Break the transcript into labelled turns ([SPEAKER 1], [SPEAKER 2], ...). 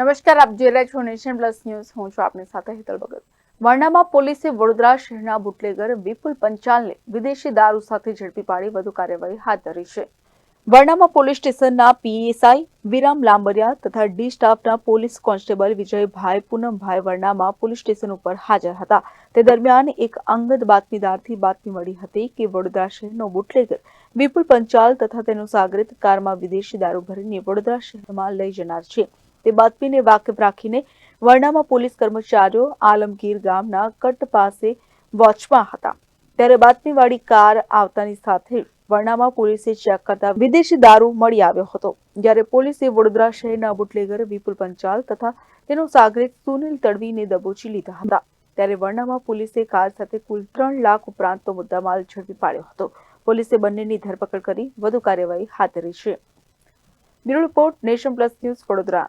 [SPEAKER 1] નમસ્કાર, આપ જોઈ રહ્યા છો નેશન પ્લસ ન્યૂઝ. હું છું આપની સાથે હેતલ ભગત. વર્ણામાં પોલીસે વડોદરા શહેરના બુટલેગર વિપુલ પંચાલને વિદેશી દારૂ સાથે ઝડપી પાડી વધુ કાર્યવાહી હાથ ધરી છે. વર્ણામાં પોલીસ સ્ટેશનના પીએસઆઈ વિરામ લાંબરિયા તથા ડી સ્ટાફના પોલીસ કોન્સ્ટેબલ વિજયભાઈ પૂનમભાઈ વર્ણામાં પોલીસ સ્ટેશન ઉપર હાજર હતા. તે દરમિયાન એક અંગત બાતમીદારથી બાતમી મળી હતી કે વડોદરા શહેરનો બુટલેગર વિપુલ પંચાલ તથા તેનો સાગરિત કારમાં વિદેશી દારૂ ભરીને વડોદરા શહેરમાં લઈ જનાર છે. તે બાતમીને વાકેફ રાખીને વર્ણામાં પોલીસ કર્મચારીઓ આલમગીર ગામના કટ પાસે વોચમાં હતા. ત્યારે બાતમીવાળી કાર આવતાની સાથે વર્ણામાં પોલીસે ચેક કરતા વિદેશી દારૂ મળી આવ્યો હતો. જ્યારે પોલીસે વડોદરા શહેરના બુટલેગર, વિપુલ પંચાલ તથા તેનો સાગરિત સુનિલ તડવીને દબોચી લીધા હતા. ત્યારે વર્ણામાં પોલીસે કાર સાથે કુલ ત્રણ લાખ ઉપરાંતનો મુદ્દામાલ ઝડપી પાડ્યો હતો. પોલીસે બંનેની ધરપકડ કરી વધુ કાર્યવાહી હાથ ધરી છે. Bureau report nation plus news Vadodara.